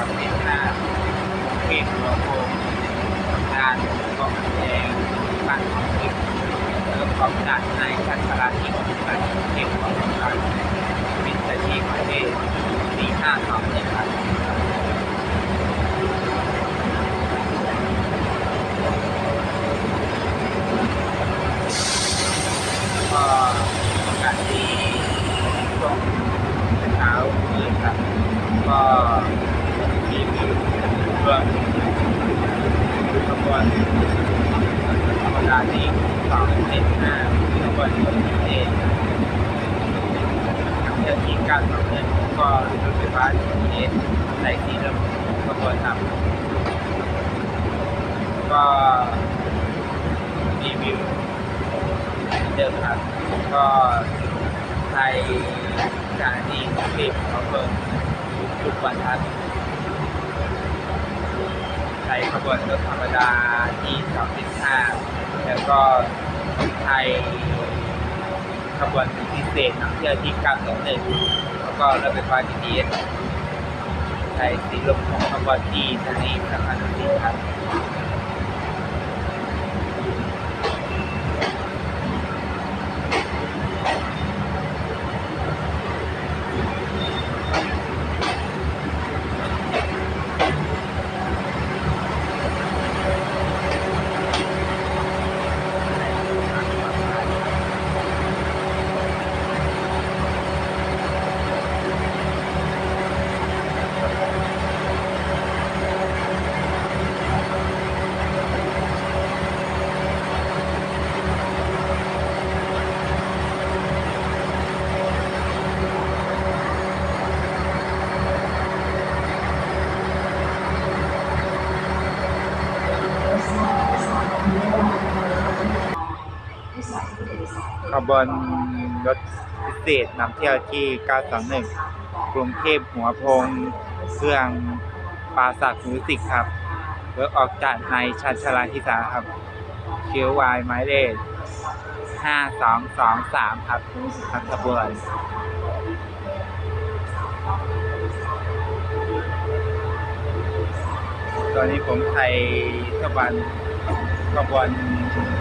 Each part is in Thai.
ความเป็นหน้าเขตหัวโพงทำงานกองแดงบ้านของทิพย์เริ่มของการในชันชราที่ของการเก็บของการเป็นอาชีพประเภทสี่ห้าสองหนึ่งครับ ก็โอกาสที่ช่วงเช้ามืดครับ ก็มีมีเรื่องขบวนธรรมดาที่สองเจ็ดห้าขบวนที่เจ็ดเที่ยวที่เก้าสองหนึ่งก็รถไฟฟ้าเอสสายสีเริ่มขบวนครับก็รีวิวเดิมครับ ก็ไทยสถานีคลิปเขาเปิดทุกวันครับไทยขบวนรถธรรมดาที่2.5แล้วก็ไทย ขบวนพิเศษนำเที่ยวที่921แล้วก็รถไฟฟ้า BTS ไทยสีลมของขบวนที่สถานีสำคัญที่ครับ บวนรถพิเศษนำเที่ยวที่ 921 กรุงเทพหัวพงเครื่องปราสาทมิวสิกครับรถออกจากในชันชลาทิสาครับคิววายหมเลข5223 ครับทางขบวนตอนนี้ผมไทยขบวนขบวน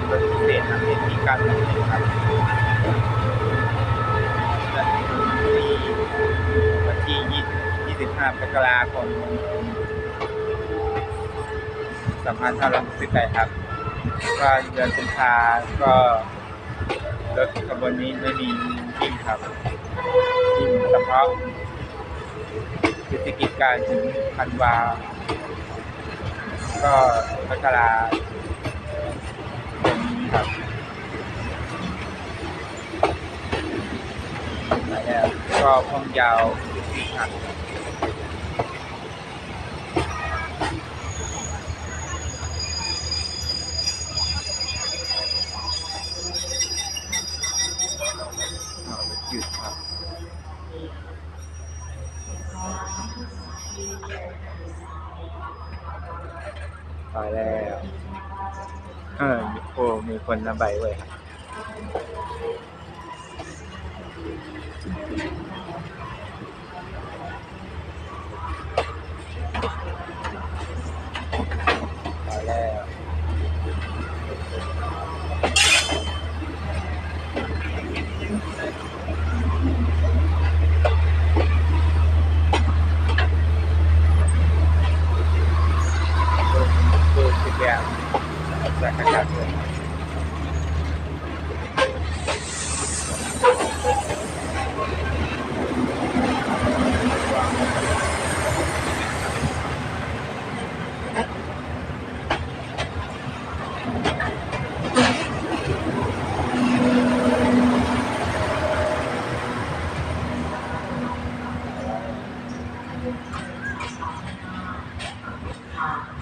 รถพิเศษนำเที่ยวที่921ครับ ที่วันที่ 5มกราคม2568ครับ ก็เดือนกุมภาก็รถขบวนนี้ไม่มีวิ่งครับวิ่งเฉพาะพฤศจิกายนถึงธันวา ก็มกราคมนี้ครับแล้วก็พงยาวสี่ครับ เอาหยุดครับไปแล้ว เออโอ้มีคนนำใบไว้ครับไปแล้ว จากขยับ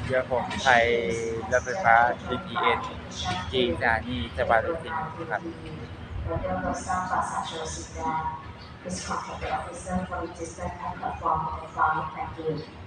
เรือผมไทยรถไฟฟ้า BTS จีสถานีสบารุสินครับ Please contact the officer for register and perform the following package. ค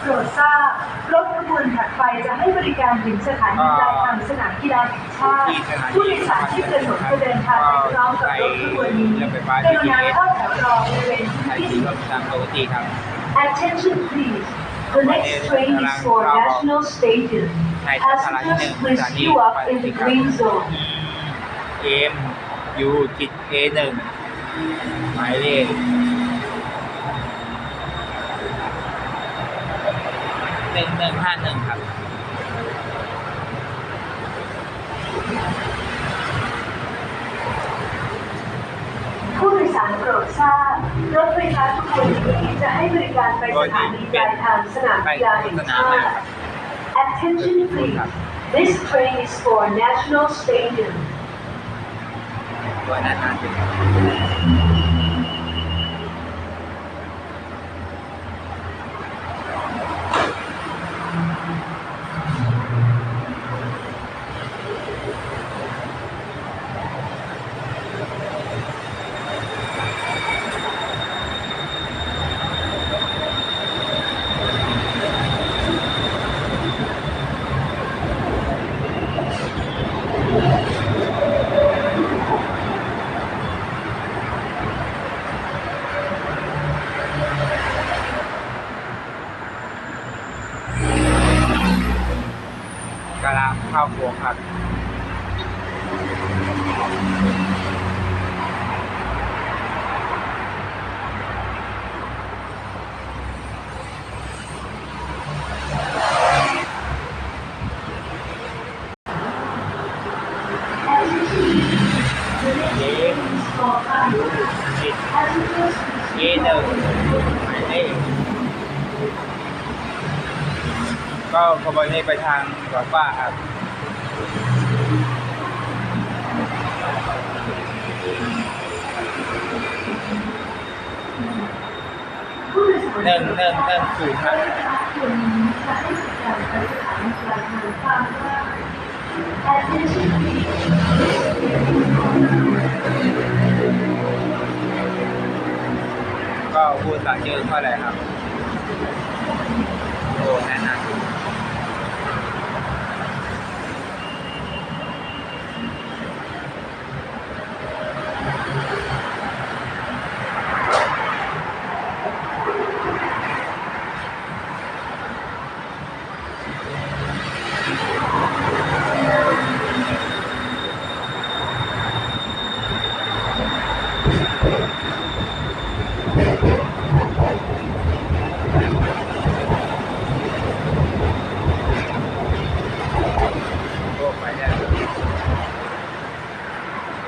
โปรดทราบรถขบวนถัดไปจะให้บริการถึงสถานีปลายทางสนามกีฬาแห่งชาติผู้โดยสารที่ประสงค์จะเดินทางไปพร้อมกับรถขบวนนี้กรุณาเข้าแถวรอบริเวณใช้ที่ชีวิตตามปกติครับ Attention please. The next train is for National Stadium. ใช้ทัศนที่หนึ่ง Passengers please queue up in the green zone. เอ็มยูจิตเอหนึ่งหมายเลข หนึ่งหนึ่งห้าหนึ่งครับ ผู้โดยสารโปรดทราบรถไฟฟ้าทุกขบวนนี้จะให้บริการไปสถานีปลายทางสนามกีฬาแห่งชาติ Attention please. This train is for National Stadium. ตัวนั้นนะกำลังเข้าโค้งครับ เอ็มยูจิตเอหนึ่งหมายเลขก็ขบ วนนี้ไปทางรถฟ้าครับหนึ่งหนึ่งหนึ่งศูนย์ครับก็พูดสังเยอะเท่าไหร่ครับโอ้แน่นอนโอ้ไปเนี่ยกำลังเข้าลิงข้ามแม่น้ำ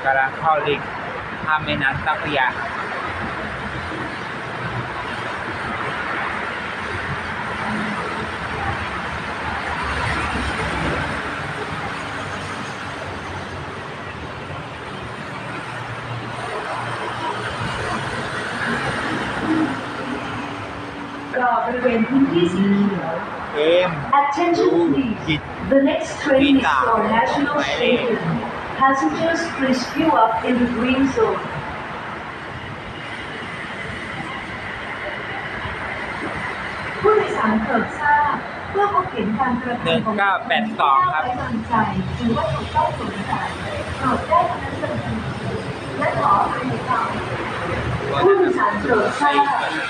เจ้าพระยาครับ รอบริเวณพื้นที่สีเขี ยวเอ็ม Attention please. The next train is for National Stadium. Passengers please queue up in the green zone. ผู้โดยสารโปรดทราบ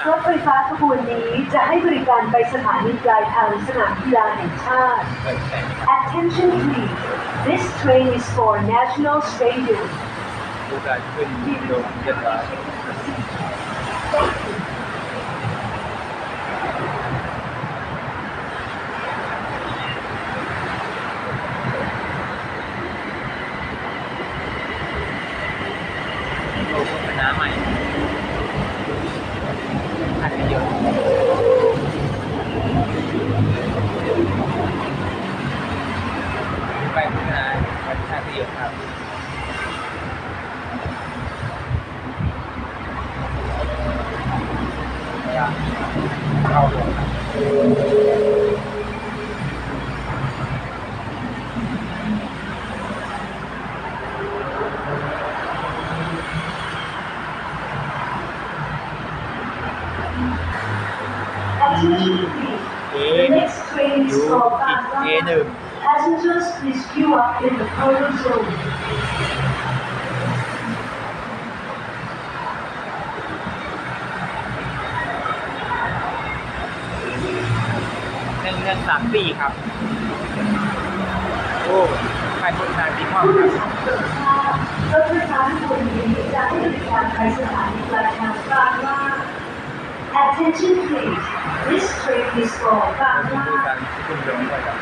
รถไฟฟ้าขบวนนี้จะให้บริการไปสถานีปลายทางสนามกีฬาแห่งชาติ Attention please. This train is for National Stadium. ผู้โดยสารขึ้นลงเรียบร้อยโลโฆษณาใหม่อันนี้เยอะไปโฆษณาวันชาติเยอะครับ เข้าลงครับ Attention please. A The next train is U for ผิด A ห Bangla. นึ่ง Passengers please queue up in the photo zone. หนึ่งหนึ่งสามสี่ครับ โอ้ใครโฆษณาจริงมากผู้คโดรับยสารโปรดทราบรถไฟฟ้าขบวนนี้จะให้บริการไปสถานีปลายทางบางลา Attention please. This train is for ผู้ Bangla.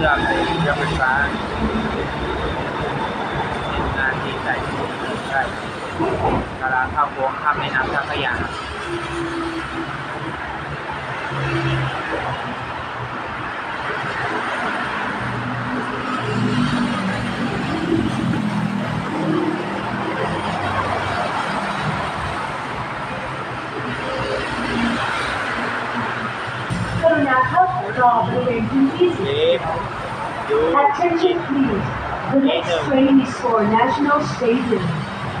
ชื่อมในเครื่องไฟฟ้าเป็นงานที่ใส่ถุงใช่กำลังเข้าโพดข้ามแม่น้ำเจ้าพระยา Attention please. The next train is for National Stadium.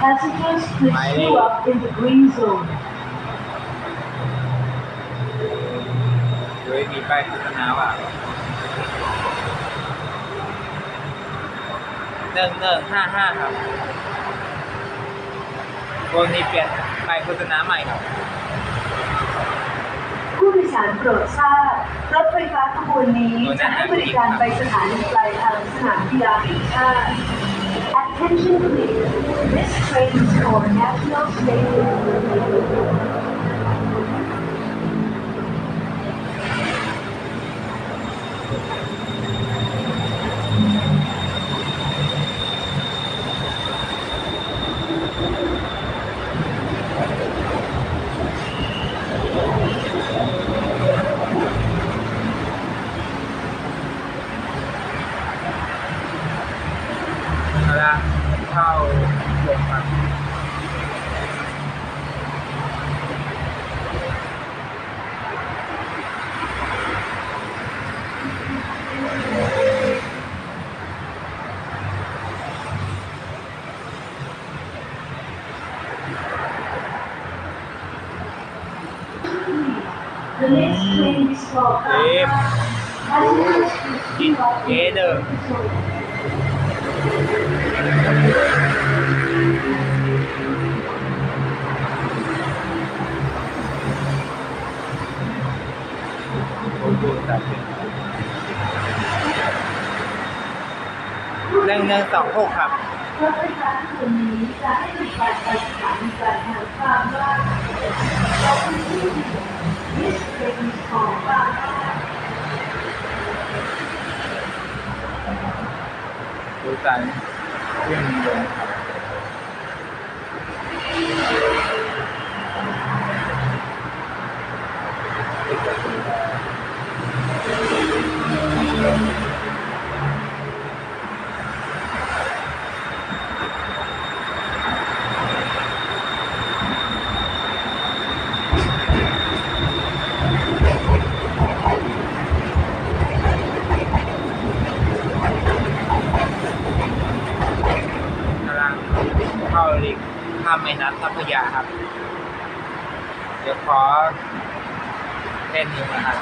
Passengers please queue up in the green zone. โดยมีป้ายโฆษณาว่าหนึ่งหนึ่งห้าห้าครับพวกนี้เปลี่ยนป้ายโฆษณาใหม่ครับ ผู้โดยสารโปรดทราบ บ รถไฟฟ้าขบวนนี้จะให้บริการไปสถานีปลายทางสนามกีฬาแห่งชาติ Attention please. This train is for National Stadium. เวลาเข้าลงครับ The next train is for Bangla. Passengers please queue up in the green zone. ผมดูแต่เป็น หนึ่งหนึ่งสองหกครับรถไฟฟ้าขบวนนี้จะให้บริการไปสถานีปลายทางบางลา Attention please. This train is for Bangla. ดูการขึ้นลงครับ ถ้ำแม่น้ำเจ้พยาครับ เดี๋ยวขอเล่นนิวนะครับ